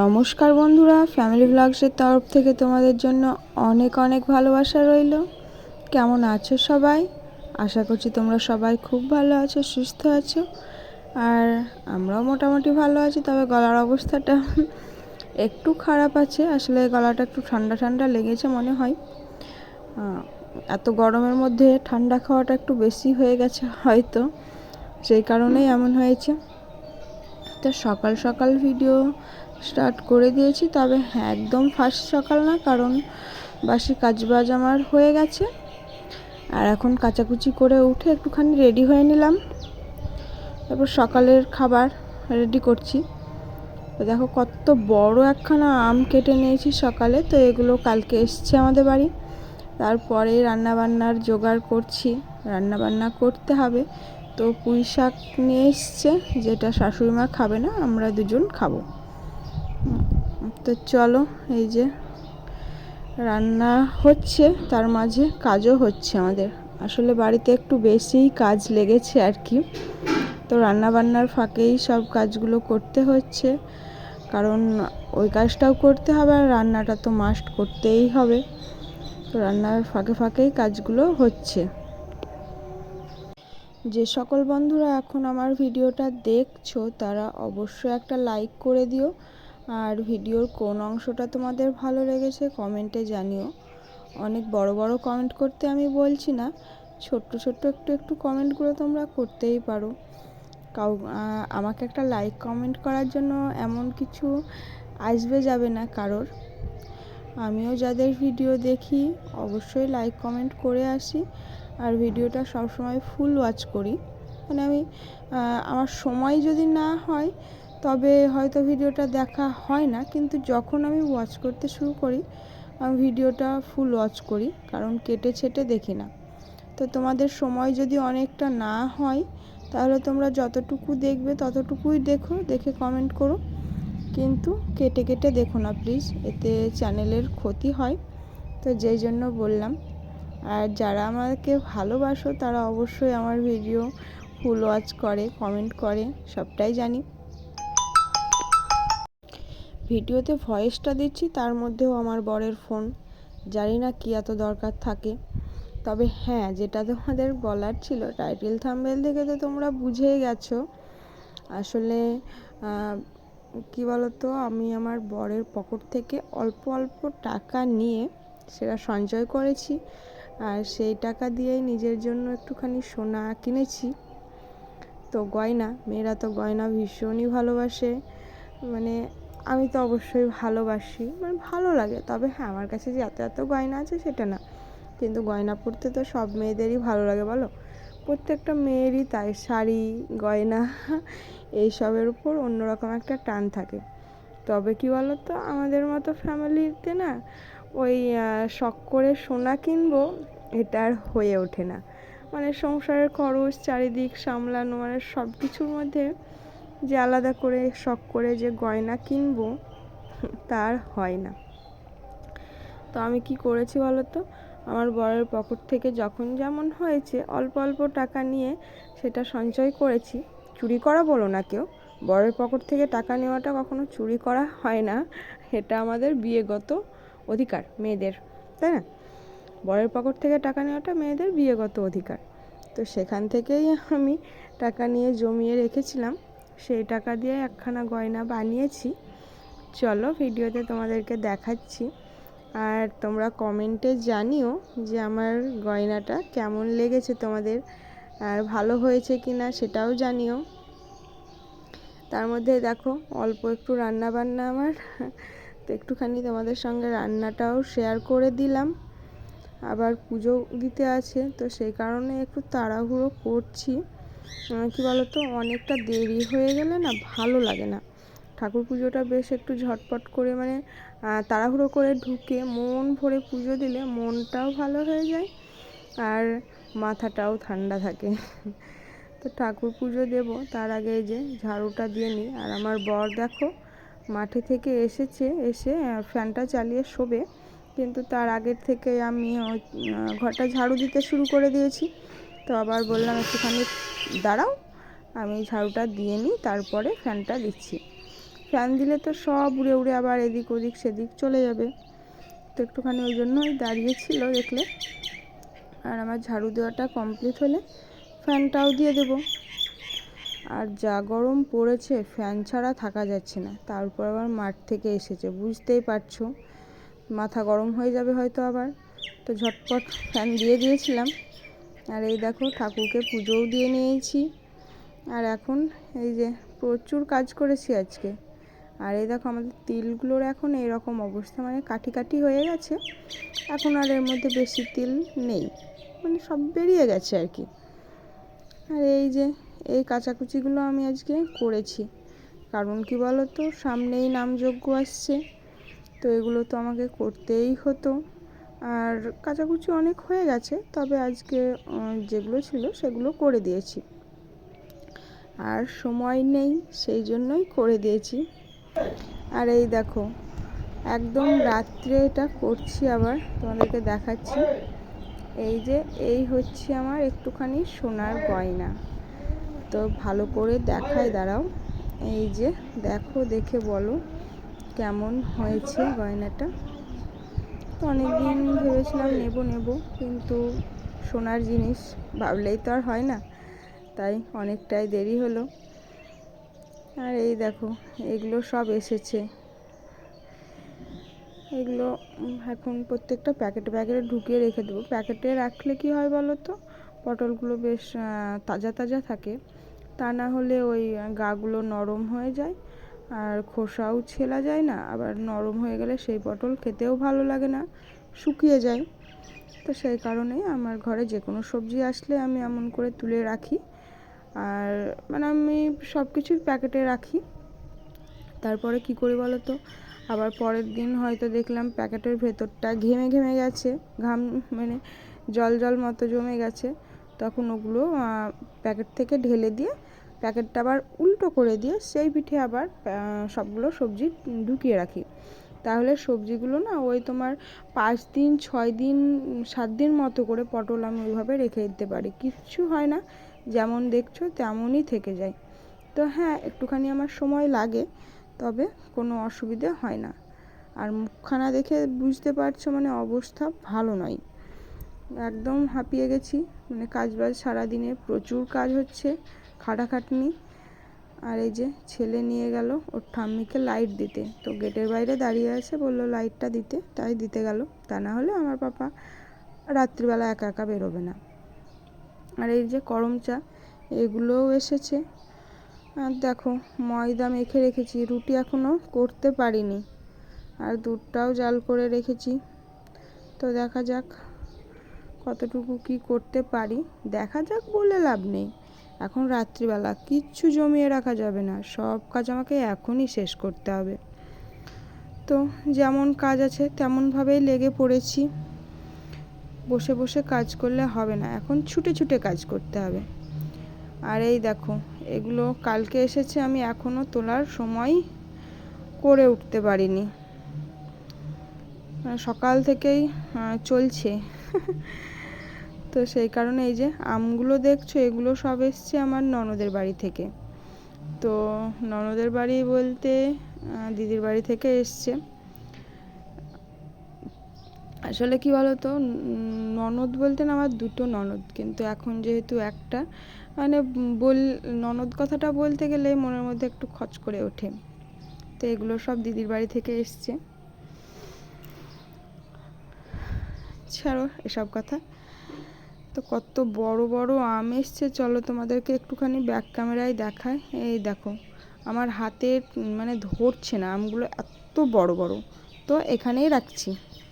নমস্কার বন্ধুরা ফ্যামিলি ব্লগসের তরফ থেকে তোমাদের জন্য অনেক অনেক ভালোবাসা রইল। কেমন আছো সবাই? আশা করছি তোমরা সবাই খুব ভালো আছো, সুস্থ আছো। আর আমরাও মোটামুটি ভালো আছি, তবে গলার অবস্থাটা একটু খারাপ আছে। আসলে গলাটা একটু ঠান্ডা ঠান্ডা লেগেছে মনে হয়। এত গরমের মধ্যে ঠান্ডা খাওয়াটা একটু বেশি হয়ে গেছে হয়তো, সেই কারণেই এমন হয়েছে। তো সকাল সকাল ভিডিও স্টার্ট করে দিয়েছি, তবে হ্যাঁ একদম ফার্স্ট সকাল না, কারণ বাসি কাজবাজ আমার হয়ে গেছে। আর এখন কাচাকুচি করে উঠে একটুখানি রেডি হয়ে নিলাম। তারপর সকালের খাবার রেডি করছি। তো দেখো কত বড় একখানা আম কেটে নিয়েছি সকালে, তো এগুলো কালকে এসছে আমাদের বাড়ি। তারপরে রান্নাবান্নার জোগাড় করছি। রান্নাবান্না করতে হবে। তো পুঁই শাক নিয়ে এসছে, যেটা শাশুড়ি মা খাবে না, আমরা দুজন খাব। তো চলো, এই যে রান্না হচ্ছে, তার মাঝে কাজও হচ্ছে আমাদের। আসলে বাড়িতে একটু বেশিই কাজ লেগেছে আর কি। তো রান্না বান্নার ফাঁকেই সব কাজগুলো করতে হচ্ছে। কারণ ওই কাজটাও করতে হবে আর রান্নাটা তো মাস্ট করতেই হবে। তো রান্নার ফাঁকে ফাঁকেই কাজগুলো হচ্ছে। যে সকল বন্ধুরা এখন আমার ভিডিওটা দেখছ, তারা অবশ্যই একটা লাইক করে দিও। আর ভিডিওর কোন অংশটা তোমাদের ভালো লেগেছে কমেন্টে জানিও। অনেক বড় বড় কমেন্ট করতে আমি বলছি না, ছোট্ট ছোট্ট একটু একটু কমেন্টগুলো তোমরা করতেই পারো। কাউ আমাকে একটা লাইক কমেন্ট করার জন্য এমন কিছু আসবে যাবে না কারোর। আমিও যাদের ভিডিও দেখি, অবশ্যই লাইক কমেন্ট করে আসি। আর ভিডিওটা সবসময় ফুল ওয়াচ করি। মানে আমি আমার সময় যদি না হয়, তবে হয়তো ভিডিওটা দেখা হয় না। কিন্তু যখন আমি ওয়াচ করতে শুরু করি, আমি ভিডিওটা ফুল ওয়াচ করি, কারণ কেটে ছেটে দেখি না। তো তোমাদের সময় যদি অনেকটা না হয়, তাহলে তোমরা যতটুকু দেখবে, ততটুকুই দেখো, দেখে কমেন্ট করো। কিন্তু কেটে কেটে দেখো না প্লিজ এতে চ্যানেলের ক্ষতি হয়। তো যেই জন্য বললাম। আর যারা আমাকে ভালোবাসো, তারা অবশ্যই আমার ভিডিও ফুল ওয়াচ করে কমেন্ট করে, সবটাই জানি। ভিডিওতে ভয়েসটা দিচ্ছি, তার মধ্যেও আমার বরের ফোন জানি না কী এত দরকার থাকে। তবে হ্যাঁ যেটা তোমাদের বলার ছিল টাইটেল থাম্বেল দেখে তো তোমরা বুঝেই গেছো। আসলে কি বলতো? আমি আমার বরের পকেট থেকে অল্প অল্প টাকা নিয়ে সেটা সঞ্চয় করেছি। আর সেই টাকা দিয়েই নিজের জন্য একটুখানি সোনা কিনেছি। তো গয়না, মেয়েরা তো গয়না ভীষণই ভালোবাসে। মানে আমি তো অবশ্যই ভালোবাসি মানে ভালো লাগে। তবে হ্যাঁ আমার কাছে যে এত এত গয়না আছে সেটা না। কিন্তু গয়না পরতে তো সব মেয়েদেরই ভালো লাগে, বলো? প্রত্যেকটা মেয়েরই তাই, শাড়ি, গয়না, এইসবের উপর অন্যরকম একটা টান থাকে। তবে কি বলো তো আমাদের মতো ফ্যামিলিতে না ওই শখ করে সোনা কিনবো, এটা আর হয়ে ওঠে না। মানে সংসারের খরচ, চারিদিক সামলানো মানে সব কিছুর মধ্যে যে আলাদা করে শখ করে যে গয়না কিনবো তার হয় না। তো আমি কি করেছি বলো তো আমার বরের পকেট থেকে যখন যেমন হয়েছে অল্প অল্প টাকা নিয়ে সেটা সঞ্চয় করেছি। চুরি করা বলো না কেউ। বরের পকেট থেকে টাকা নেওয়াটা কখনো চুরি করা হয় না। এটা আমাদের বিয়েগত অধিকার, মেয়েদের, তাই না? বরের পকেট থেকে টাকা নেওয়াটা মেয়েদের বিয়েগত অধিকার। তো সেখান থেকেই আমি টাকা নিয়ে জমিয়ে রেখেছিলাম। সেই টাকা দিয়ে একখানা গয়না বানিয়েছি। চলো ভিডিওতে তোমাদেরকে দেখাচ্ছি। আর তোমরা কমেন্টে জানিও যে আমার গয়নাটা কেমন লেগেছে তোমাদের, আর ভালো হয়েছে কি না সেটাও জানিও। তার মধ্যে দেখো, অল্প একটু রান্না বান্না আমার, তো একটুখানি তোমাদের সঙ্গে রান্নাটাও শেয়ার করে দিলাম। আবার পুজো দিতে আছে, তো সেই কারণে একটু তাড়াহুড়ো করছি। কী বলতো, অনেকটা দেরি হয়ে গেলে না ভালো লাগে না। ঠাকুর পুজোটা বেশ একটু ঝটপট করে মানে তাড়াহুড়ো করে ঢুকে মন ভরে পুজো দিলে মনটাও ভালো হয়ে যায় আর মাথাটাও ঠান্ডা থাকে। তো ঠাকুর পুজো দেব, তার আগে যে ঝাড়ুটা দিয়ে নিই। আর আমার বর দেখো, মাঠে থেকে এসেছে, এসে ফ্যানটা চালিয়ে শোবে। কিন্তু তার আগের থেকে আমি ঘরটা ঝাড়ু দিতে শুরু করে দিয়েছি। তো আবার বললাম একটুখানি দাঁড়াও, আমি ঝাড়ুটা দিয়ে নিই, তারপরে ফ্যানটা দিচ্ছি। ফ্যান দিলে তো সব উড়ে উড়ে আবার এদিক ওদিক সেদিক চলে যাবে। তো একটুখানি ওই জন্যই দাঁড়িয়েছিল দেখলে। আর আমার ঝাড়ু দেওয়াটা কমপ্লিট হলে ফ্যানটাও দিয়ে দেবো। আর যা গরম পড়েছে, ফ্যান ছাড়া থাকা যাচ্ছে না। তারপর আবার মাঠ থেকে এসেছে, বুঝতেই পারছ। মাথা গরম হয়ে যাবে হয়তো আবার। তো ঝটপট ফ্যান দিয়ে দিয়েছিলাম। আর এই দেখো, ঠাকুরকে পুজোও দিয়ে নিয়েছি। আর এখন এই যে প্রচুর কাজ করেছি আজকে। আর এই দেখো আমাদের তিলগুলোর এখন এরকম অবস্থা মানে কাঠি কাঠি হয়ে গেছে। এখন আর এর মধ্যে বেশি তিল নেই মানে সব বেরিয়ে গেছে আর কি। আর এই যে, এই কাচাকুচিগুলো আমি আজকে করেছি। কারণ কি বলো তো সামনেই নামযজ্ঞ আসছে, তো এগুলো তো আমাকে করতেই হতো। আর কাচাকুচি অনেক হয়ে গেছে, তবে আজকে যেগুলো ছিল সেগুলো করে দিয়েছি। আর সময় নেই, সেই জন্যই করে দিয়েছি। আর এই দেখো, একদম রাত্রে এটা করছি আবার, তোমাদেরকে দেখাচ্ছি। এই যে, এই হচ্ছে আমার একটুখানি সোনার গয়না। তো ভালো করে দেখাই, দাঁড়াও। এই যে, দেখো, দেখে বলো কেমন হয়েছে গয়নাটা। তো অনেক দিন ভেবেছিলাম নেব নেব, কিন্তু সোনার জিনিস ভাবলেই তো আর হয় না। তাই অনেকটাই দেরি হলো। আর এই দেখো, এগুলো সব এসেছে। এগুলো এখন প্রত্যেকটা প্যাকেটে প্যাকেটে ঢুকিয়ে রেখে দেবো। প্যাকেটে রাখলে কি হয় বলো তো? পটলগুলো বেশ তাজা তাজা থাকে। তা না হলে ওই গাগুলো নরম হয়ে যায়, আর খোসাও ছেলা যায় না। আবার নরম হয়ে গেলে সেই পটল খেতেও ভালো লাগে না, শুকিয়ে যায়। তো সেই কারণেই আমার ঘরে যে কোনো সবজি আসলে আমি এমন করে তুলে রাখি। আর মানে আমি সব কিছুই প্যাকেটে রাখি। তারপরে কি করি বলো তো আবার পরের দিন হয়তো দেখলাম প্যাকেটের ভেতরটা ঘেমে ঘেমে গেছে। ঘাম মানে জল জল মতো জমে গেছে। তখন ওগুলো প্যাকেট থেকে ঢেলে দিয়ে প্যাকেটটা আবার উল্টো করে দিয়ে সেই পিঠে আবার সবগুলো সবজি ঢুকিয়ে রাখি। তাহলে সবজিগুলো না ওই তোমার পাঁচ দিন, ছয় দিন, সাত দিন মতো করে পটল আমি ওইভাবে রেখে দিতে পারি। কিচ্ছু হয় না। যেমন দেখছ তেমনই থেকে যায়। তো হ্যাঁ একটুখানি আমার সময় লাগে, তবে কোনো অসুবিধে হয় না। আর মুখখানা দেখে বুঝতে পারছ মানে অবস্থা ভালো নয়। একদম হাঁপিয়ে গেছি মানে কাজ বাজ সারাদিনে প্রচুর কাজ হচ্ছে, খাটাখাটনি। আর এই যে ছেলে নিয়ে গেল ওর ঠাম্মিকে লাইট দিতে। তো গেটের বাইরে দাঁড়িয়ে আছে, বলল লাইটটা দিতে, তাই দিতে গেল। তা না হলে আমার পাপা রাত্রিবেলা একা একা বেরোবে না। আর এই যে করম চা এগুলোও এসেছে। আর দেখো, ময়দা মেখে রেখেছি, রুটি এখনও করতে পারিনি। আর দুধটাও জাল করে রেখেছি। তো দেখা যাক কতটুকু কি করতে পারি। দেখা যাক বলে লাভ নেই। এখন রাত্রিবেলা, কিচ্ছু জমিয়ে রাখা যাবে না। সব কাজ আমাকে এখনই শেষ করতে হবে। তো যেমন কাজ আছে, তেমনভাবেই লেগে পড়েছি। বসে বসে কাজ করলে হবে না। এখন ছুটে ছুটে কাজ করতে হবে। আর এই দেখো, এগুলো কালকে এসেছে, আমি এখনও তোলার সময় করে উঠতে পারিনি। সকাল থেকেই চলছে। তো সেই কারণে এই যে আমগুলো দেখছ, এগুলো সব এসছে আমার ননদের বাড়ি থেকে। তো ননদের বাড়ি বলতে দিদির বাড়ি থেকে এসছে। আসলে কি বলতো ননদ বলতে না, আমার দুটো ননদ। কিন্তু এখন যেহেতু একটা মানে বল, ননদ কথাটা বলতে গেলে মনের মধ্যে একটু খচ করে ওঠে। তো এগুলো সব দিদির বাড়ি থেকে এসছে। ছাড়ো এসব কথা। তো কত বড় বড় আম এসছে, চলো তোমাদেরকে একটুখানি ব্যাক ক্যামেরায় দেখায় এই দেখো, আমার হাতে মানে ধরছে না, আমগুলো এত বড় বড়। তো এখানেই রাখছি।